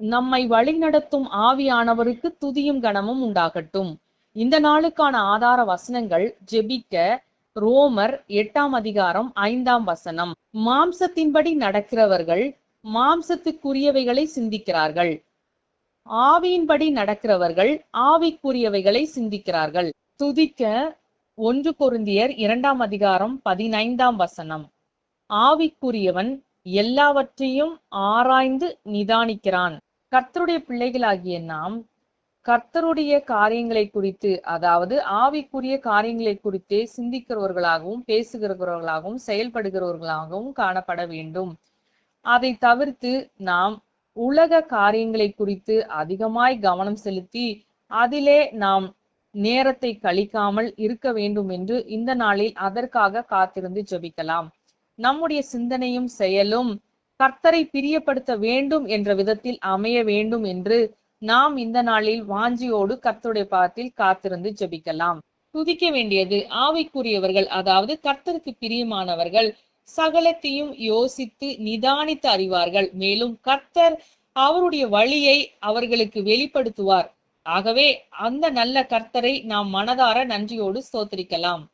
நம்மை வழிநடத்தும் ஆவியானவருக்கு துதியும் கனமும் உண்டாகட்டும். இந்த நாளுக்கான ஆதார வசனங்கள் ஜெபிக்க ரோமர் எட்டாம் அதிகாரம் ஐந்தாம் வசனம். மாம்சத்தின்படி நடக்கிறவர்கள் மாம்சத்துக்குரியவைகளை சிந்திக்கிறார்கள். ஆவியின்படி நடக்கிறவர்கள் ஆவிக்குரியவைகளை சிந்திக்கிறார்கள். துதிக்க ஒன்று கொருந்தியர் இரண்டாம் அதிகாரம் பதினைந்தாம் வசனம். ஆவிக்குரியவன் எல்லாவற்றையும் ஆராய்ந்து நிதானிக்கிறான். கர்த்தருடைய பிள்ளைகளாகிய நாம் கர்த்தருடைய காரியங்களை குறித்து அதாவது ஆவிக்குரிய காரியங்களை குறித்தே சிந்திக்கிறவர்களாகவும் பேசுகிறவர்களாகவும் செயல்படுகிறவர்களாகவும் காணப்பட வேண்டும். அதை தவிர்த்து நாம் உலக காரியங்களை குறித்து அதிகமாய் கவனம் செலுத்தி அதிலே நாம் நேரத்தை கழிக்காமல் இருக்க வேண்டும் என்று இந்த நாளில் அதற்காக காத்திருந்து ஜெபிக்கலாம். நம்முடைய சிந்தனையும் செயலும் கர்த்தரை பிரியப்படுத்த வேண்டும் என்ற விதத்தில் அமைய வேண்டும் என்று நாம் இந்த நாளில் வாஞ்சியோடு கர்த்தருடைய பாதத்தில் காத்திருந்து ஜெபிக்கலாம். துதிக்க வேண்டியது ஆவிக்குரியவர்கள் அதாவது கர்த்தருக்கு பிரியமானவர்கள் சகலத்தையும் யோசித்து நிதானித்து அறிவார்கள். மேலும் கர்த்தர் அவருடைய வழியை அவர்களுக்கு வெளிப்படுத்துவார். ஆகவே அந்த நல்ல கர்த்தரை நாம் மனதார நன்றியோடு ஸ்தோத்திரிக்கலாம்.